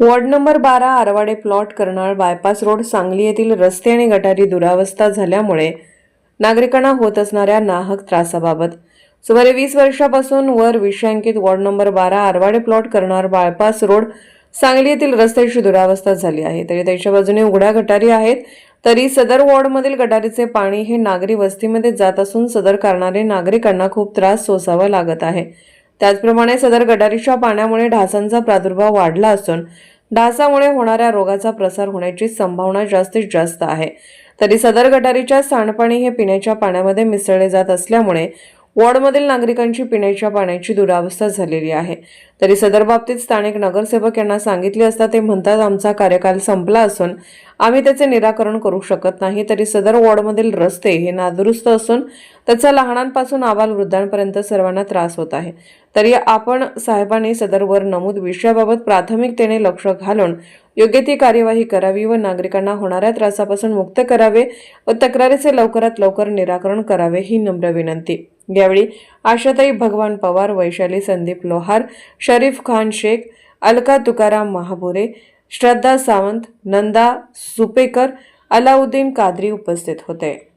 Ward number बारा Arwade plot Karnal bypass road Sangli येथील रस्ते आणि गटारी दुरावस्था झाल्यामुळे नागरिकांना होत असणाऱ्या नाहक त्रासाबाबत. सुमारे वीस वर्षापासून वर विषयांकित वॉर्ड नंबर बारा आरवाडे प्लॉट करणार बायपास रोड सांगली येथील रस्त्याची दुरावस्था झाली आहे. तरी त्याच्या बाजूने उघड्या गटारी आहेत. तरी सदर वॉर्डमधील गटारीचे पाणी हे नागरी वस्तीमध्ये जात असून सदर करणारे नागरिकांना खूप त्रास सोसावा लागत आहे. त्याचप्रमाणे सदर गटारीच्या पाण्यामुळे ढासांचा प्रादुर्भाव वाढला असून डासामुळे होणाऱ्या रोगाचा प्रसार होण्याची संभावना जास्तीत जास्त आहे. तरी सदर गटारीच्या सांडपाणी हे पिण्याच्या पाण्यामध्ये मिसळले जात असल्यामुळे वॉर्डमधील नागरिकांची पिण्याच्या पाण्याची दुरावस्था झालेली आहे. तरी सदर बाबतीत स्थानिक नगरसेवक यांना सांगितले असता ते म्हणतात आमचा कार्यकाल संपला असून आम्ही त्याचे निराकरण करू शकत नाही. तरी सदर वॉर्डमधील रस्ते हे नादुरुस्त असून त्याचा लहानांपासून आबाल वृद्धांपर्यंत सर्वांना त्रास होत आहे. तरी आपण साहेबांनी सदरवर नमूद विषयाबाबत प्राथमिकतेने लक्ष घालून योग्य ती कार्यवाही करावी व नागरिकांना होणाऱ्या त्रासापासून मुक्त करावे व तक्रारीचे लवकरात लवकर निराकरण करावे ही नम्र विनंती. यावेळी आशाताई भगवान पवार वैशाली संदीप लोहार शरीफ खान शेख अलका तुकाराम महाबुरे श्रद्धा सावंत नंदा सुपेकर अलाउद्दीन कादरी उपस्थित होते.